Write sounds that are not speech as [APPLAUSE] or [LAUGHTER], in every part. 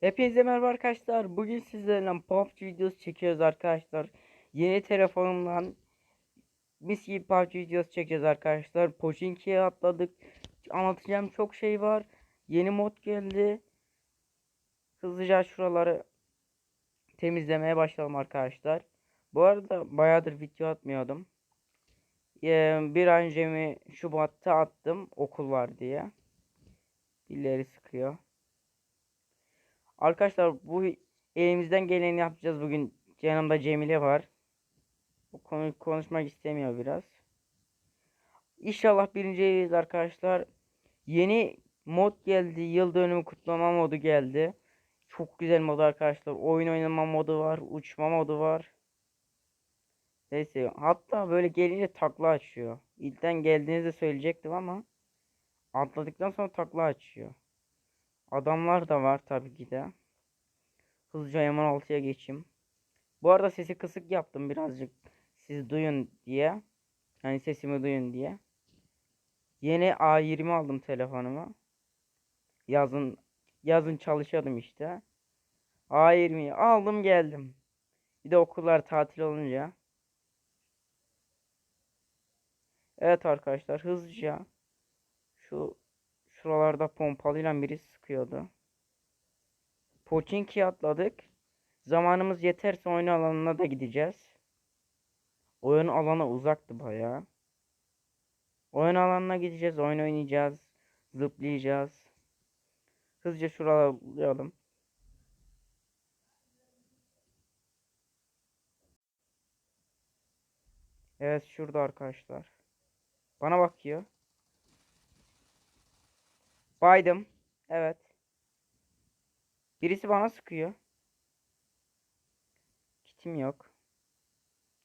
Hepinize merhaba arkadaşlar. Bugün sizlerle PUBG videosu çekiyoruz arkadaşlar. Yeni telefonumdan mis gibi PUBG videosu çekeceğiz arkadaşlar. Pochinki'ye atladık. Anlatacağım çok şey var. Yeni mod geldi. Hızlıca şuraları temizlemeye başlayalım arkadaşlar. Bu arada bayağıdır video atmıyordum. Ee, bir an önce mi Şubat'ta attım okul var diye. Dilleri sıkıyor. Arkadaşlar bu elimizden geleni yapacağız bugün. Yanımda Cemile var. Bu konu konuşmak istemiyor biraz. İnşallah birinciyiz arkadaşlar. Yeni mod geldi. Yıl dönümü kutlama modu geldi. Çok güzel mod arkadaşlar. Oyun oynama modu var. Uçma modu var. Neyse. Hatta böyle gelince takla açıyor. İlkten geldiğinizde söyleyecektim ama atladıktan sonra takla açıyor. Adamlar da var tabii ki de. Hızlıca M16'ya geçeyim. Bu arada sesi kısık yaptım birazcık. Siz duyun diye. Yani sesimi duyun diye. Yeni A20 aldım telefonuma. Yazın yazın çalışıyordum işte. A20'yi aldım geldim. Bir de okullar tatil olunca. Evet arkadaşlar hızlıca şu şuralarda pompalıyla biri sıkıyordu. Pochinki'ye atladık. Zamanımız yeterse oyun alanına da gideceğiz. Oyun alanı uzaktı bayağı. Oyun alanına gideceğiz, oyun oynayacağız, zıplayacağız. Hızlıca şuralayalım. Evet şurada arkadaşlar. Bana bakıyor. Baydım. Evet. Birisi bana sıkıyor. Kitim yok.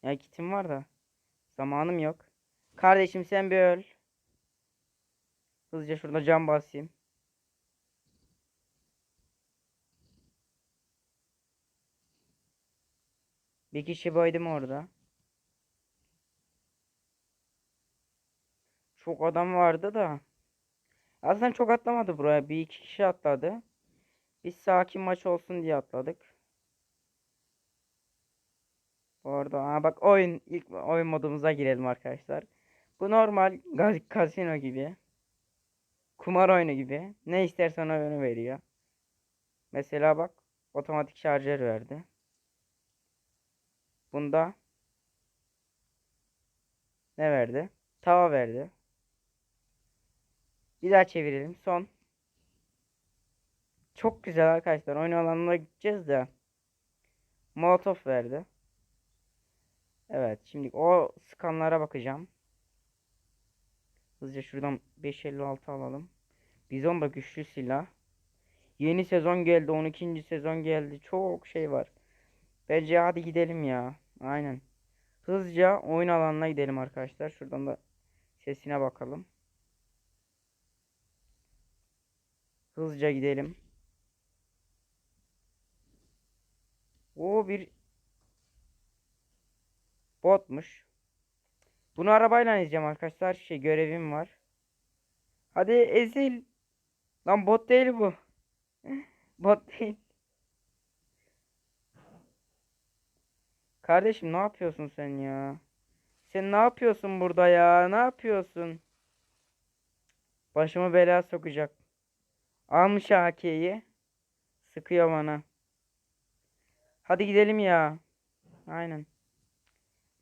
Ya kitim var da. Zamanım yok. Kardeşim sen bir öl. Hızlıca şurada cam basayım. Bir kişi baydım orada. Çok adam vardı da. Aslında çok atlamadı buraya. Bir iki kişi atladı. Biz sakin maç olsun diye atladık. Orada ha bak oyun ilk oyun modumuza girelim arkadaşlar. Bu normal kasino gibi. Kumar oyunu gibi. Ne istersen onu veriyor. Mesela bak otomatik şarjör verdi. Bunda ne verdi? Tava verdi. Bir daha çevirelim. Son. Çok güzel arkadaşlar. Oyun alanına gideceğiz de. Molotov verdi. Evet. Şimdi o skanlara bakacağım. Hızlıca şuradan 556 alalım. Bizon da güçlü silah. Yeni sezon geldi. 12. sezon geldi. Çok şey var. Bence hadi gidelim ya. Aynen. Hızlıca oyun alanına gidelim arkadaşlar. Şuradan da sesine bakalım. Hızlıca gidelim. O bir botmuş. Bunu arabayla izleyeceğim arkadaşlar. Şey görevim var. Hadi ezil. Lan bot değil bu. [LAUGHS] Bot değil. Kardeşim ne yapıyorsun sen ya? Sen ne yapıyorsun burada ya? Ne yapıyorsun? Başımı belaya sokacak. Almış AK'yi. Sıkıyor bana. Hadi gidelim ya. Aynen.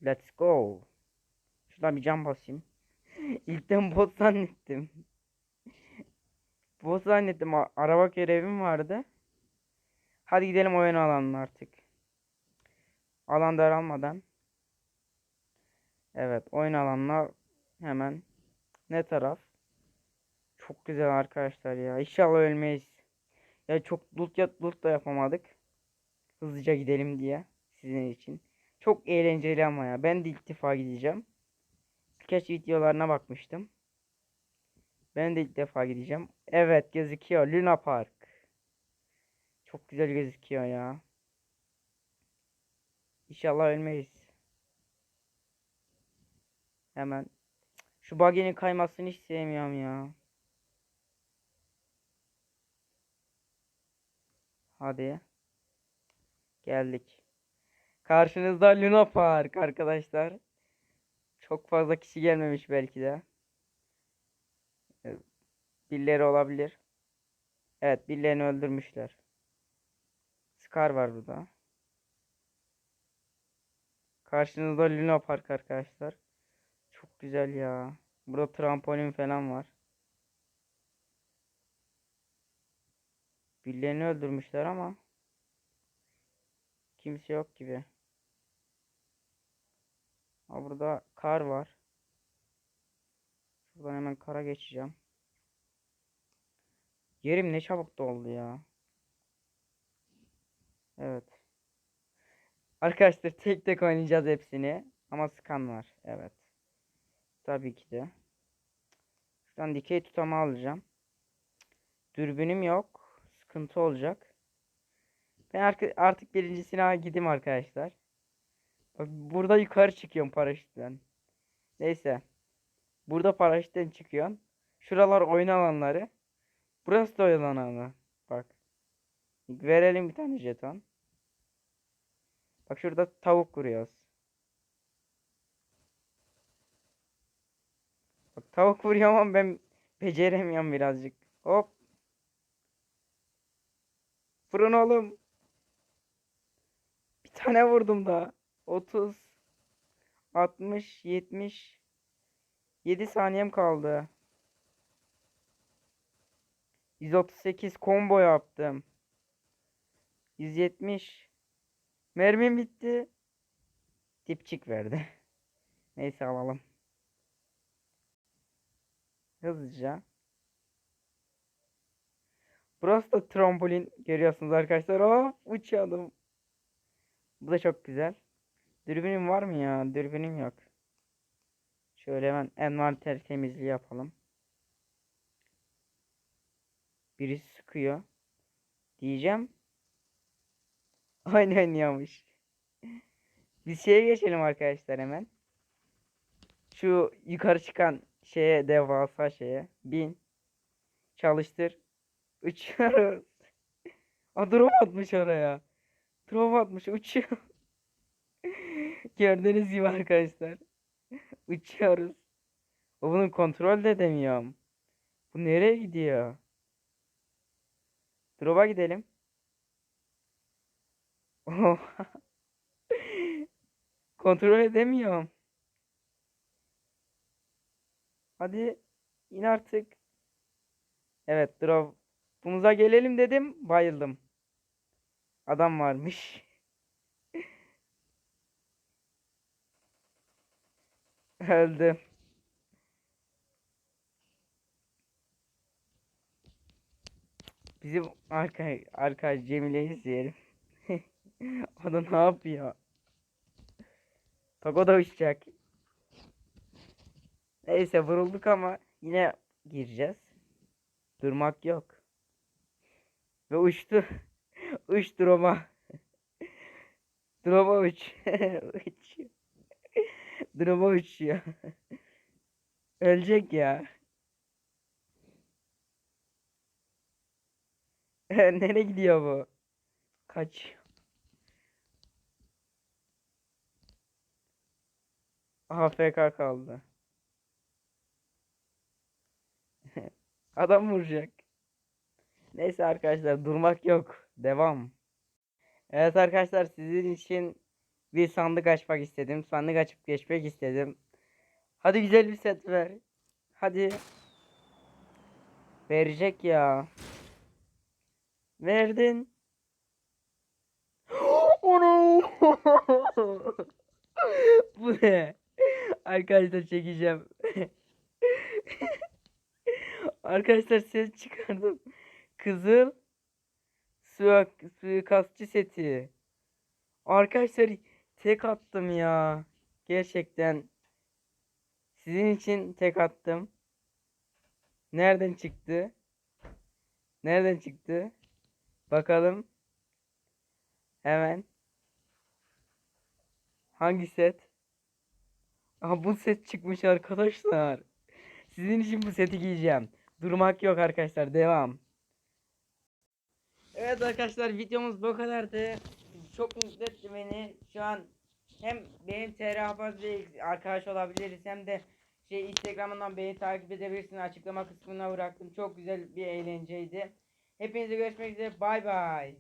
Let's go. Şuradan bir cam basayım. [LAUGHS] İlkten bot zannettim. Bot zannettim. Araba görevim vardı. Hadi gidelim oyun alanına artık. Alan daralmadan. Evet oyun alanına hemen. Ne taraf? Çok güzel arkadaşlar ya. İnşallah ölmeyiz. Ya çok loot, ya, loot da yapamadık. Hızlıca gidelim diye. Sizin için. Çok eğlenceli ama ya. Ben de ilk defa gideceğim. Birkaç videolarına bakmıştım. Ben de ilk defa gideceğim. Evet gözüküyor. Luna Park. Çok güzel gözüküyor ya. İnşallah ölmeyiz. Hemen. Şu buggy'nin kaymasını hiç sevmiyorum ya. Hadi. Geldik. Karşınızda Luna Park arkadaşlar. Çok fazla kişi gelmemiş belki de. Birileri olabilir. Evet, birilerini öldürmüşler. Scar var burada. Karşınızda Luna Park arkadaşlar. Çok güzel ya. Burada trampolin falan var. Birilerini öldürmüşler ama kimse yok gibi. Ha burada kar var. Şuradan hemen kara geçeceğim. Yerim ne çabuk doldu ya. Evet. Arkadaşlar tek tek oynayacağız hepsini. Ama skan var. Evet. Tabii ki de. Şuradan dikey tutama alacağım. Dürbünüm yok. Sıkıntı olacak. Ben artık birincisine gideyim arkadaşlar. Bak burada yukarı çıkıyorum paraşütten. Neyse. Burada paraşütten çıkıyorsun. Şuralar oyun alanları. Burası da oyun alanı. Bak. Verelim bir tane jeton. Bak şurada tavuk vuruyoruz. Bak tavuk vuruyorum ama ben beceremiyorum birazcık. Hop. Fırın oğlum. Bir tane vurdum daha. 30 60 70 7 saniyem kaldı. 138 combo yaptım. 170 Mermim bitti. Dipçik verdi. [LAUGHS] Neyse alalım. Hızlıca. Burası da trambolin görüyorsunuz arkadaşlar. Oh uçuyordum. Bu da çok güzel. Dürbünüm var mı ya? Dürbünüm yok. Şöyle hemen envanter temizliği yapalım. Birisi sıkıyor. Diyeceğim. [LAUGHS] Aynen yamış. Biz şeye geçelim arkadaşlar hemen. Şu yukarı çıkan şeye devasa şeye. Bin. Çalıştır. Uçuyoruz. Aa drop atmış oraya. Drop atmış uçuyor. Gördüğünüz gibi arkadaşlar. Uçuyoruz. O bunu kontrol de edemiyorum. Bu nereye gidiyor? Drop'a gidelim. Kontrol edemiyorum. Hadi in artık. Evet drop. Bumuza gelelim dedim. Bayıldım. Adam varmış. [LAUGHS] Öldüm. Bizim arka arka Cemile'yi izleyelim. [LAUGHS] o da ne yapıyor? Togo da uçacak. Neyse vurulduk ama yine gireceğiz. Durmak yok. Ve uçtu. [LAUGHS] Uç Droma. Droma uç. [LAUGHS] Uçuyor. Droma uçuyor. [LAUGHS] Ölecek ya. Nereye gidiyor bu? Kaç. AFK kaldı. Adam vuracak. Neyse arkadaşlar durmak yok. Devam. Evet arkadaşlar sizin için bir sandık açmak istedim. Sandık açıp geçmek istedim. Hadi güzel bir set ver. Hadi. Verecek ya. Verdin. [GASPS] Onu. [LAUGHS] Bu ne? Arkadaşlar çekeceğim. [LAUGHS] Arkadaşlar ses çıkardım. Kızıl suik suikastçı seti. Arkadaşlar tek attım ya. Gerçekten. Sizin için tek attım. Nereden çıktı? Nereden çıktı? Bakalım. Hemen. Hangi set? Aha bu set çıkmış arkadaşlar. Sizin için bu seti giyeceğim. Durmak yok arkadaşlar. Devam. Evet arkadaşlar videomuz bu kadardı. Çok mutlu etti beni. Şu an hem benim TR bir arkadaş olabiliriz hem de şey Instagram'dan beni takip edebilirsiniz. Açıklama kısmına bıraktım. Çok güzel bir eğlenceydi. Hepinize görüşmek üzere. Bay bay.